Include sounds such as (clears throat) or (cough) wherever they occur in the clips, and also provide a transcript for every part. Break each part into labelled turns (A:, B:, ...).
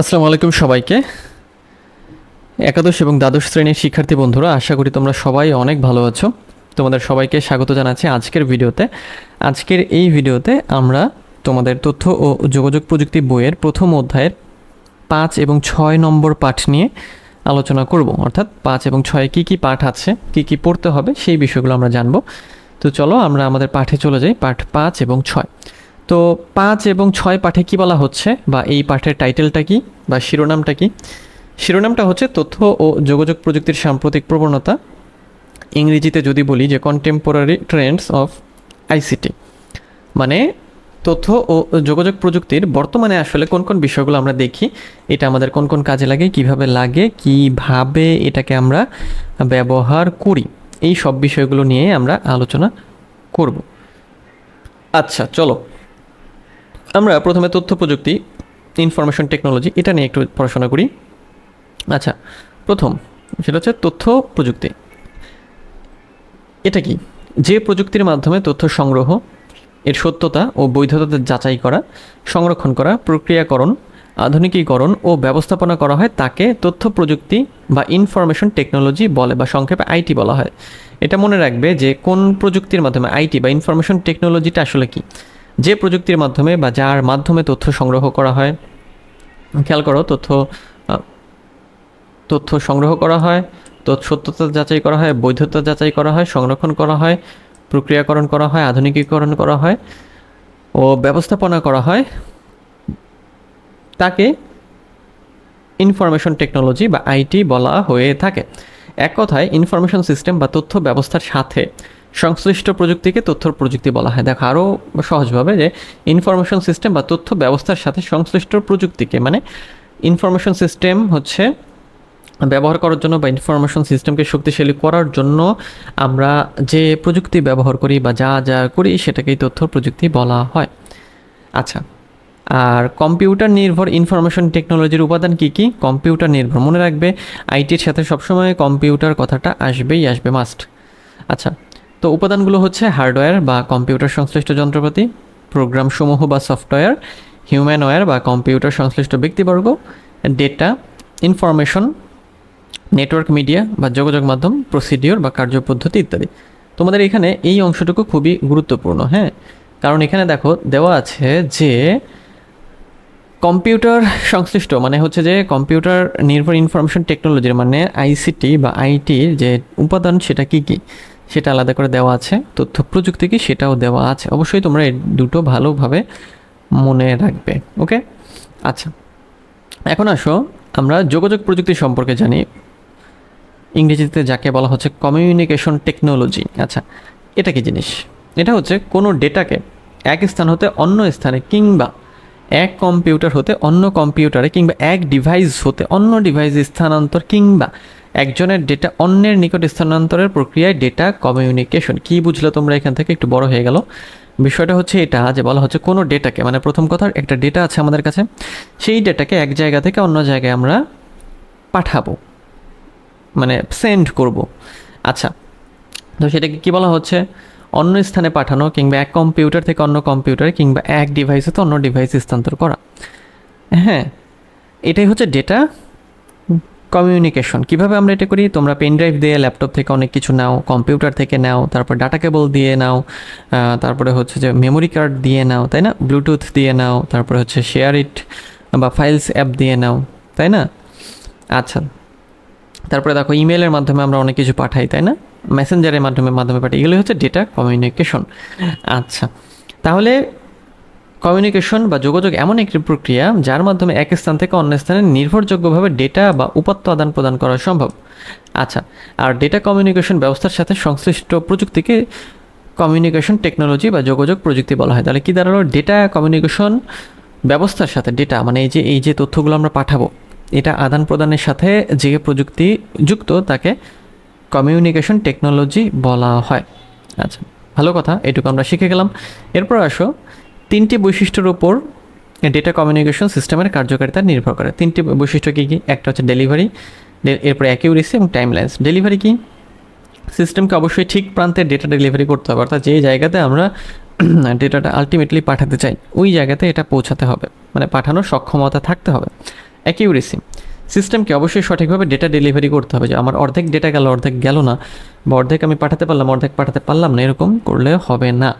A: আসসালামু আলাইকুম সবাইকে। একাদশ এবং দ্বাদশ শ্রেণির শিক্ষার্থী বন্ধুরা, আশা করি তোমরা সবাই অনেক ভালো আছো। তোমাদের সবাইকে স্বাগত জানাচ্ছি আজকের ভিডিওতে। আজকের এই ভিডিওতে আমরা তোমাদের তথ্য ও যোগাযোগ প্রযুক্তি বইয়ের প্রথম অধ্যায়ের পাঁচ এবং ছয় নম্বর পাঠ নিয়ে আলোচনা করব। অর্থাৎ পাঁচ এবং ছয়ে কী কী পাঠ আছে, কী কী পড়তে হবে, সেই বিষয়গুলো আমরা জানব। তো চলো আমরা আমাদের পাঠে চলে যাই, পাঠ পাঁচ এবং ছয়। তো পাঁচ এবং ছয় পাঠে কি বলা হচ্ছে? বা এই পাঠের টাইটেলটা কি? বা শিরোনামটা কি? শিরোনামটা হচ্ছে তথ্য ও যোগাযোগ প্রযুক্তির সাম্প্রতিক প্রবণতা। ইংরেজিতে যদি বলি যে কন্টেম্পোরারি ট্রেন্ডস অফ আইসিটি মানে তথ্য ও যোগাযোগ প্রযুক্তির বর্তমানে আসলে কোন কোন বিষয়গুলো আমরা দেখি, এটা আমাদের কোন কোন কাজে লাগে, কীভাবে লাগে, কীভাবে এটাকে আমরা ব্যবহার করি, এই সব বিষয়গুলো নিয়ে আমরা আলোচনা করব। আচ্ছা চলো। আমরা প্রথমে তথ্য প্রযুক্তি ইনফরমেশন টেকনোলজি এটা নিয়ে একটু পড়াশোনা করি। আচ্ছা প্রথম সেটা হচ্ছে তথ্য প্রযুক্তি। এটা কি? যে প্রযুক্তির মাধ্যমে তথ্য সংগ্রহ, এর সত্যতা ও বৈধতা যাচাই করা, সংরক্ষণ করা, প্রক্রিয়াকরণ, আধুনিকীকরণ ও ব্যবস্থাপনা করা হয়, তাকে তথ্য প্রযুক্তি বা ইনফরমেশন টেকনোলজি বলে বা সংক্ষেপে আইটি বলা হয়। এটা মনে রাখবে যে কোন প্রযুক্তির মাধ্যমে আইটি বা ইনফরমেশন টেকনোলজিটা আসলে কি? যে প্রযুক্তির মাধ্যমে বা যার মাধ্যমে তথ্য সংগ্রহ করা হয়, খেয়াল করো, তথ্য তথ্য সংগ্রহ করা হয় সত্যতা যাচাই করা হয়, বৈধতা যাচাই করা হয়, সংরক্ষণ করা হয়, প্রক্রিয়াকরণ করা হয়, আধুনিকীকরণ করা হয় ও ব্যবস্থাপনা করা হয়, তাকে ইনফরমেশন টেকনোলজি বা আইটি বলা হয়ে থাকে। এক কথায় ইনফরমেশন সিস্টেম বা তথ্য ব্যবস্থার সাথে সংশ্লিষ্ট প্রযুক্তিকে তথ্য প্রযুক্তি বলা হয়। দেখো আরও সহজভাবে যে ইনফরমেশন সিস্টেম বা তথ্য ব্যবস্থার সাথে সংশ্লিষ্ট প্রযুক্তিকে মানে ইনফরমেশন সিস্টেম হচ্ছে ব্যবহার করার জন্য বা ইনফরমেশন সিস্টেমকে শক্তিশালী করার জন্য আমরা যে প্রযুক্তি ব্যবহার করি বা যা যা করি, সেটাকেই তথ্য প্রযুক্তি বলা হয়। আচ্ছা আর কম্পিউটার নির্ভর ইনফরমেশন টেকনোলজির উপাদান কি কি? কম্পিউটার নির্ভর। মনে রাখবে, আইটির সাথে সবসময় কম্পিউটার কথাটা আসবেই, আসবে মাস্ট আচ্ছা তো উপাদানগুলো হচ্ছে হার্ডওয়্যার বা কম্পিউটার সংশ্লিষ্ট যন্ত্রপাতি, প্রোগ্রামসমূহ বা সফটওয়্যার, হিউম্যানওয়্যার বা কম্পিউটার সংশ্লিষ্ট ব্যক্তিবর্গ, ডেটা, ইনফরমেশন, নেটওয়ার্ক মিডিয়া বা যোগাযোগ মাধ্যম, প্রসিডিওর বা কার্যপদ্ধতি ইত্যাদি। তোমাদের এখানে এই অংশটুকু খুবই গুরুত্বপূর্ণ হ্যাঁ? কারণ এখানে দেখো, দেওয়া আছে যে কম্পিউটার সংশ্লিষ্ট মানে হচ্ছে যে কম্পিউটার নির্ভর ইনফরমেশন টেকনোলজির মানে আইসিটি বা আইটির যে উপাদান সেটা কি কি? সেটা আলাদা করে দেওয়া আছে। তথ্য প্রযুক্তি কি সেটাও দেওয়া আছে। অবশ্যই তোমরা এই দুটো ভালোভাবে মনে রাখবে, ওকে? আচ্ছা এখন আসো, আমরা যোগাযোগ প্রযুক্তি সম্পর্কে জানি। ইংরেজিতে যাকে বলা হচ্ছে কমিউনিকেশন টেকনোলজি আচ্ছা এটা কি জিনিস? এটা হচ্ছে কোনো ডেটাকে এক স্থান হতে অন্য স্থানে কিংবা এক কম্পিউটার হতে অন্য কম্পিউটারে কিংবা এক ডিভাইস হতে অন্য ডিভাইসে স্থানান্তর কিংবা একজনের ডেটা অন্যের নিকট স্থানান্তরের প্রক্রিয়ায় ডেটা কমিউনিকেশন কি বুঝলে তোমরা এখান থেকে? একটু বড় হয়ে গেল। বিষয়টা হচ্ছে এটা যে বলা হচ্ছে কোনো ডেটাকে মানে প্রথম কথা একটা ডেটা আছে আমাদের কাছে, সেই ডেটাকে এক জায়গা থেকে অন্য জায়গায় আমরা পাঠাবো মানে সেন্ড করব। আচ্ছা তো সেটাকে কী বলা হচ্ছে? অন্য স্থানে পাঠানো কিংবা এক কম্পিউটার থেকে অন্য কম্পিউটারে কিংবা এক ডিভাইসে তো অন্য ডিভাইসে স্থানান্তর করা। হ্যাঁ এটাই হচ্ছে ডেটা কমিউনিকেশন কীভাবে আমরা এটা করি? তোমরা পেন ড্রাইভ দিয়ে ল্যাপটপ থেকে অনেক কিছু নাও কম্পিউটার থেকে নাও, তারপর ডাটা কেবল দিয়ে নাও তারপরে হচ্ছে যে মেমোরি কার্ড দিয়ে নাও, তাই না? ব্লুটুথ দিয়ে নাও, তারপরে হচ্ছে শেয়ার ইট বা ফাইলস অ্যাপ দিয়ে নাও, তাই না? আচ্ছা তারপরে দেখো ইমেলের মাধ্যমে আমরা অনেক কিছু পাঠাই, তাই না? মেসেঞ্জারের মাধ্যমে মাধ্যমে পাঠাই এগুলো হচ্ছে ডেটা কমিউনিকেশন আচ্ছা তাহলে কমিউনিকেশন বা যোগাযোগ এমন একটি প্রক্রিয়া যার মাধ্যমে এক স্থান থেকে অন্য স্থানে নির্ভরযোগ্যভাবে ডেটা বা উপাত্ত আদান প্রদান করা সম্ভব। আচ্ছা আর ডেটা কমিউনিকেশন ব্যবস্থার সাথে সংশ্লিষ্ট প্রযুক্তিকে কমিউনিকেশন টেকনোলজি বা যোগাযোগ প্রযুক্তি বলা হয়। তাহলে কি দাঁড়াল? ডেটা কমিউনিকেশন ব্যবস্থার সাথে ডেটা মানে এই যে এই যে তথ্যগুলো আমরা পাঠাবো, এটা আদান প্রদানের সাথে যে প্রযুক্তি যুক্ত তাকে কমিউনিকেশন টেকনোলজি বলা হয়। আচ্ছা ভালো কথা, এটুকু আমরা শিখে গেলাম। এরপর আসো, তিনটি বৈশিষ্ট্যের উপর ডেটা কমিউনিকেশন সিস্টেমের কার্যকারিতা নির্ভর করে। তিনটি বৈশিষ্ট্য কী কী? একটা হচ্ছে ডেলিভারি এরপর অ্যাকিউরেসি এবং টাইমলাইন্স ডেলিভারি কি? সিস্টেমকে অবশ্যই ঠিক প্রান্তে ডেটা ডেলিভারি করতে হবে, অর্থাৎ যে জায়গাতে আমরা (clears throat) ডেটাটা আলটিমেটলি পাঠাতে চাই, ওই জায়গাতে এটা পৌঁছাতে হবে। মানে পাঠানোর সক্ষমতা থাকতে হবে। অ্যাকিউরেসি সিস্টেমকে অবশ্যই সঠিকভাবে ডেটা ডেলিভারি করতে হবে। যে আমার অর্ধেক ডেটা গেল, অর্ধেক গেল না, বা অর্ধেক আমি পাঠাতে পারলাম, অর্ধেক পাঠাতে পারলাম না, এরকম করলে হবে না।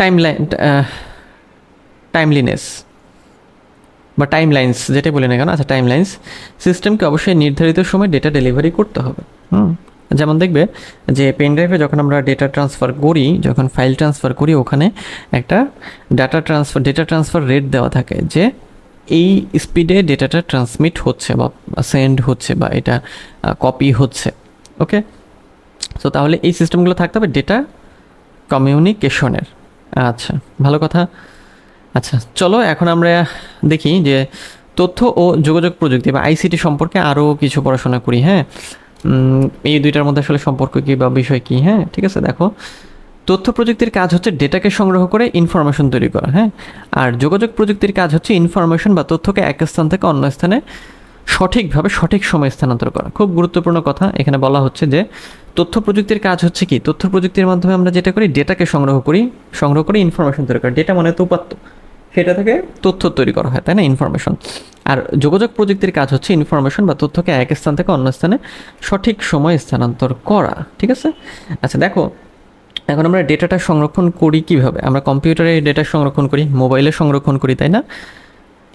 A: টাইম লাইন টাইমলিনেস বা টাইম লাইন্স যেটাই বলি না কেন আচ্ছা টাইম লাইন্স সিস্টেমকে অবশ্যই নির্ধারিত সময় ডেটা ডেলিভারি করতে হবে। হুম? যেমন দেখবে যে পেন ড্রাইভে যখন আমরা ডেটা ট্রান্সফার করি, যখন ফাইল ট্রান্সফার করি, ওখানে একটা data transfer data transfer rate দেওয়া থাকে যে এই স্পিডে ডেটাটা ট্রান্সমিট হচ্ছে বা সেন্ড হচ্ছে বা এটা কপি হচ্ছে ওকে সো তাহলে এই সিস্টেমগুলো থাকতে হবে ডেটা কমিউনিকেশনের আচ্ছা ভালো কথা। আচ্ছা চলো এখন আমরা দেখি যে তথ্য ও যোগাযোগ প্রযুক্তি বা আইসিটি সম্পর্কে আরও কিছু পড়াশোনা করি হ্যাঁ? এই দুইটার মধ্যে আসলে সম্পর্ক কী বা বিষয় কী হ্যাঁ? ঠিক আছে, দেখো। তথ্য প্রযুক্তির কাজ হচ্ছে ডেটাকে সংগ্রহ করে ইনফরমেশন তৈরি করা হ্যাঁ? আর যোগাযোগ প্রযুক্তির কাজ হচ্ছে ইনফরমেশন বা তথ্যকে এক স্থান থেকে অন্য স্থানে সঠিকভাবে সঠিক সময় স্থানান্তর করা। খুব গুরুত্বপূর্ণ কথা, এখানে বলা হচ্ছে যে তথ্য প্রযুক্তির কাজ হচ্ছে কি? তথ্য প্রযুক্তির মাধ্যমে আমরা যেটা করি, ডেটাকে সংগ্রহ করি, সংগ্রহ করে ইনফরমেশন তৈরি করা। ডেটা মানে তো উপাত্ত, সেটা থেকে তথ্য তৈরি করা হয়, তাই না? ইনফরমেশন আর যোগাযোগ প্রযুক্তির কাজ হচ্ছে ইনফরমেশন বা তথ্যকে এক স্থান থেকে অন্য স্থানে সঠিক সময় স্থানান্তর করা, ঠিক আছে? আচ্ছা দেখো এখন আমরা ডেটাটা সংরক্ষণ করি কীভাবে? আমরা কম্পিউটারে ডেটা সংরক্ষণ করি, মোবাইলে সংরক্ষণ করি, তাই না?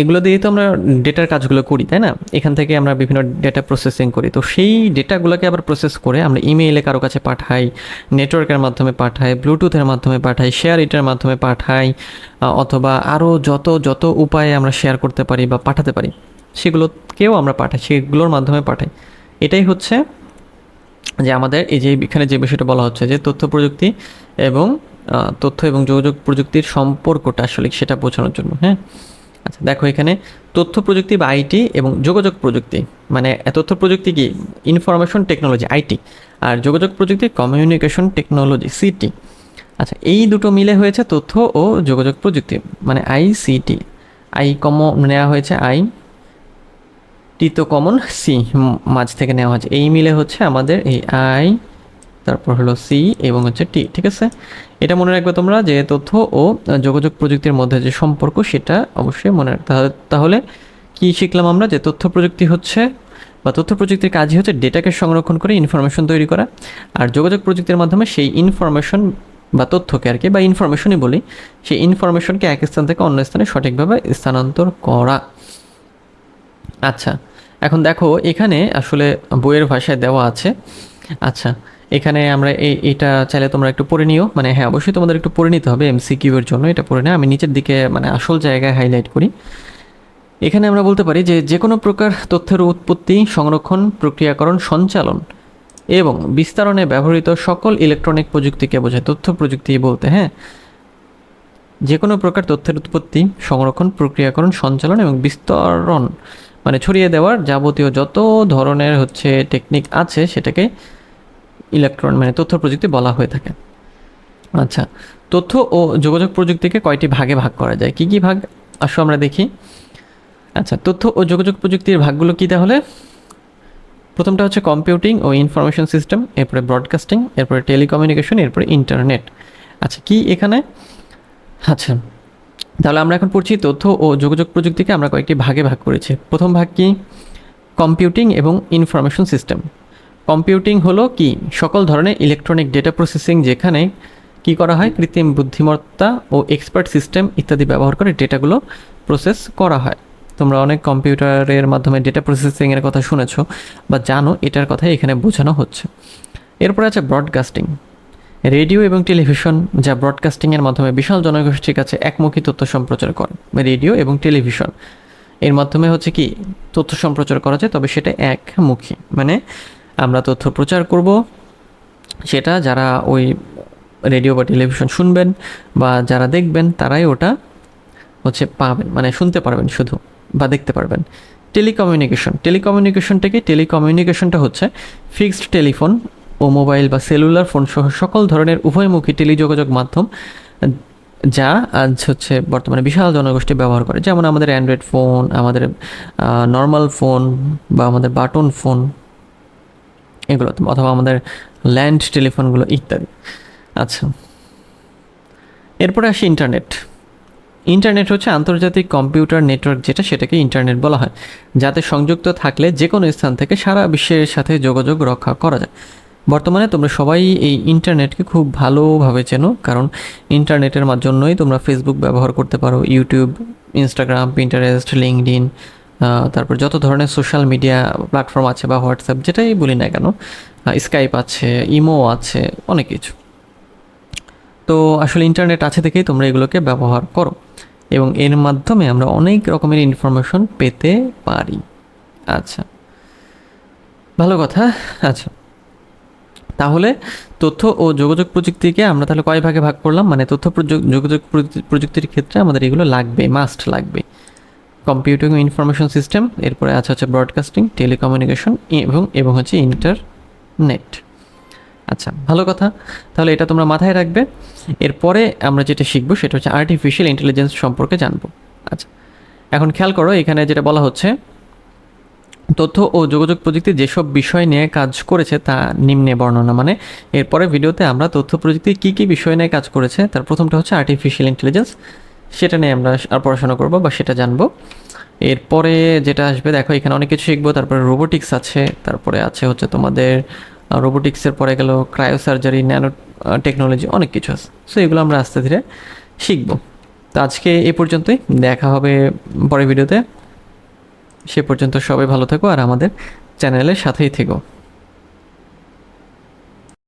A: এগুলো দিয়েই তো আমরা ডেটার কাজগুলো করি, তাই না? এখান থেকে আমরা বিভিন্ন ডেটা প্রসেসিং করি। তো সেই ডেটাগুলোকে আবার প্রসেস করে আমরা ইমেইলে কারও কাছে পাঠাই, নেটওয়ার্কের মাধ্যমে পাঠাই, ব্লুটুথের মাধ্যমে পাঠাই, শেয়ার ইটের মাধ্যমে পাঠাই অথবা আরও যত যত উপায়ে আমরা শেয়ার করতে পারি বা পাঠাতে পারি, সেগুলোকেও আমরা পাঠাই, সেগুলোর মাধ্যমে পাঠাই। এটাই হচ্ছে যে আমাদের এই যে এখানে যে বিষয়টা বলা হচ্ছে যে তথ্য প্রযুক্তি এবং তথ্য এবং যোগাযোগ প্রযুক্তির সম্পর্কটা আসলে সেটা বোঝানোর জন্য হ্যাঁ? আচ্ছা দেখো এখানে তথ্য প্রযুক্তি বা আইটি এবং যোগাযোগ প্রযুক্তি মানে তথ্য প্রযুক্তি কি? ইনফরমেশন টেকনোলজি আইটি আর যোগাযোগ প্রযুক্তি কমিউনিকেশন টেকনোলজি সিটি আচ্ছা এই দুটো মিলে হয়েছে তথ্য ও যোগাযোগ প্রযুক্তি মানে আইসিটি আই কম নেওয়া হয়েছে, আই টি তো কমন সি মাঝ থেকে নেওয়া হয়েছে। এই মিলে হচ্ছে আমাদের এই আই তারপর হলো সি এবং হচ্ছে টি ঠিক আছে? এটা মনে রাখবে তোমরা যে তথ্য ও যোগাযোগ প্রযুক্তির মধ্যে যে সম্পর্ক, সেটা অবশ্যই মনে রাখতে তাহলে কি শিখলাম আমরা? যে তথ্য প্রযুক্তি হচ্ছে বা তথ্য প্রযুক্তির কাজই হচ্ছে ডেটাকে সংরক্ষণ করে ইনফরমেশন তৈরি করা। আর যোগাযোগ প্রযুক্তির মাধ্যমে সেই ইনফরমেশন বা তথ্যকে আর কি, বা ইনফরমেশনই বলি, সেই ইনফরমেশনকে এক স্থান থেকে অন্য স্থানে সঠিকভাবে স্থানান্তর করা। আচ্ছা এখন দেখো এখানে আসলে বইয়ের ভাষায় দেওয়া আছে। আচ্ছা এখানে আমরা এই এটা চাইলে তোমরা একটু পড়ে নিও। মানে হ্যাঁ অবশ্যই তোমাদের একটু পড়ে নিতে হবে এমসিকিউ এর জন্য, এটা পড়ে না। আমি নিচের দিকে মানে আসল জায়গায় হাইলাইট করি। এখানে আমরা বলতে পারি যে যে কোনো প্রকার তথ্যের উৎপত্তি, সংরক্ষণ, প্রক্রিয়াকরণ, সঞ্চালন এবং বিস্তারণে ব্যবহৃত সকল ইলেকট্রনিক প্রযুক্তিকে বোঝায়। তথ্য, প্রযুক্তি বলতে হ্যাঁ? যে কোনো প্রকার তথ্যের উৎপত্তি, সংরক্ষণ, প্রক্রিয়াকরণ, সঞ্চালন এবং বিস্তরণ মানে ছড়িয়ে দেওয়ার যাবতীয় যত ধরনের হচ্ছে টেকনিক আছে সেটাকে ইলেকট্রন মানে তথ্য প্রযুক্তি বলা হয়ে থাকে। আচ্ছা তথ্য ও যোগাযোগ প্রযুক্তিকে কয়টি ভাগে ভাগ করা যায়? কি কি ভাগ? আসো আমরা দেখি। আচ্ছা তথ্য ও যোগাযোগ প্রযুক্তির ভাগগুলো কী তাহলে? প্রথমটা হচ্ছে কম্পিউটিং ও ইনফরমেশন সিস্টেম এরপরে ব্রডকাস্টিং এরপরে টেলিকমিউনিকেশন এরপরে ইন্টারনেট আচ্ছা কি এখানে? আচ্ছা তাহলে আমরা এখন পড়ছি তথ্য ও যোগাযোগ প্রযুক্তিকে আমরা কয়েকটি ভাগে ভাগ করেছি। প্রথম ভাগ কি? কম্পিউটিং এবং ইনফরমেশন সিস্টেম কম্পিউটিং হলো কি? সকল ধরনের ইলেকট্রনিক ডেটা প্রসেসিং যেখানে কি করা হয়? কৃত্রিম বুদ্ধিমত্তা ও এক্সপার্ট সিস্টেম ইত্যাদি ব্যবহার করে ডেটাগুলো প্রসেস করা হয়। তোমরা অনেক কম্পিউটারের মাধ্যমে ডেটা প্রসেসিংয়ের কথা শুনেছো বা জানো, এটার কথাই এখানে বোঝানো হচ্ছে। এরপরে আছে ব্রডকাস্টিং রেডিও এবং টেলিভিশন যা ব্রডকাস্টিংয়ের মাধ্যমে বিশাল জনগোষ্ঠীর কাছে একমুখী তথ্য সম্প্রচার করে। রেডিও এবং টেলিভিশন। এর মাধ্যমে হচ্ছে কি, তথ্য সম্প্রচার করা যায়, তবে সেটা একমুখী। মানে আমরা তথ্য প্রচার করব, সেটা যারা ওই রেডিও বা টেলিভিশন শুনবেন বা যারা দেখবেন, তারাই ওটা হচ্ছে পাবেন। মানে শুনতে পারবেন শুধু বা দেখতে পারবেন। টেলিকমিউনিকেশন। টেলিকমিউনিকেশনটা কি? টেলিকমিউনিকেশনটা হচ্ছে ফিক্সড টেলিফোন ও মোবাইল বা সেলুলার ফোন সহ সকল ধরনের উভয়মুখী টেলিযোগাযোগ মাধ্যম, যা আজ হচ্ছে বর্তমানে বিশাল জনগোষ্ঠী ব্যবহার করে। যেমন আমাদের অ্যান্ড্রয়েড ফোন আমাদের নর্মাল ফোন বা আমাদের বাটন ফোন এগুলো অথবা আমাদের ল্যান্ড টেলিফোনগুলো ইত্যাদি। আচ্ছা। এরপরে আসি ইন্টারনেট ইন্টারনেট হচ্ছে আন্তর্জাতিক কম্পিউটার নেটওয়ার্ক যেটা সেটাকে ইন্টারনেট বলা হয়, যাতে সংযুক্ত থাকলে যে কোনো স্থান থেকে সারা বিশ্বের সাথে যোগাযোগ রক্ষা করা যায়। বর্তমানে তোমরা সবাই এই ইন্টারনেটকে খুব ভালোভাবে চেনো, কারণ ইন্টারনেটের মাধ্যমেই তোমরা ফেসবুক ব্যবহার করতে পারো ইউটিউব ইনস্টাগ্রাম পিন্টারেস্ট লিঙ্কডিন তারপর যত ধরনের সোশ্যাল মিডিয়া প্ল্যাটফর্ম আছে বা হোয়াটসঅ্যাপ যেটাই বলি না কেন স্কাইপ আছে ইমো আছে, অনেক কিছু। তো আসলে ইন্টারনেট আছে থেকেই তোমরা এগুলোকে ব্যবহার করো, এবং এর মাধ্যমে আমরা অনেক রকমের ইনফরমেশন পেতে পারি। আচ্ছা ভালো কথা। আচ্ছা তাহলে তথ্য ও যোগাযোগ প্রযুক্তিকে আমরা তাহলে কয় ভাগে ভাগ করলাম? মানে তথ্য যোগাযোগ প্রযুক্তি- প্রযুক্তির ক্ষেত্রে আমাদের এগুলো লাগবে মাস্ট লাগবে। কম্পিউটিং ইনফরমেশন সিস্টেম এরপরে আছে হচ্ছে ব্রডকাস্টিং টেলিকমিউনিকেশন এবং এবং হচ্ছে ইন্টারনেট আচ্ছা ভালো কথা। তাহলে এটা তোমরা মাথায় রাখবে। এরপরে আমরা যেটা শিখব সেটা হচ্ছে আর্টিফিশিয়াল ইন্টেলিজেন্স সম্পর্কে জানব। আচ্ছা এখন খেয়াল করো, এখানে যেটা বলা হচ্ছে তথ্য ও যোগাযোগ প্রযুক্তি যেসব বিষয় নিয়ে কাজ করেছে তা নিম্নে বর্ণনা মানে। এরপরে ভিডিওতে আমরা তথ্য প্রযুক্তি কী কী বিষয় নিয়ে কাজ করেছে, তার প্রথমটা হচ্ছে আর্টিফিশিয়াল ইন্টেলিজেন্স সেটা নিয়ে আমরা আর পড়াশোনা করব বা সেটা জানব। এরপরে যেটা আসবে, দেখো এখানে অনেক কিছু শিখব, তারপরে রোবোটিক্স আছে, তারপরে আছে হচ্ছে তোমাদের রোবোটিক্সের পরে গেল ক্রায়ো সার্জারি ন্যানো টেকনোলজি অনেক কিছু আছে। সো এগুলো আমরা আস্তে ধীরে শিখব। তো আজকে এ পর্যন্তই, দেখা হবে পরের ভিডিওতে। সে পর্যন্ত সবাই ভালো থেকো আর আমাদের চ্যানেলের সাথেই থেকো।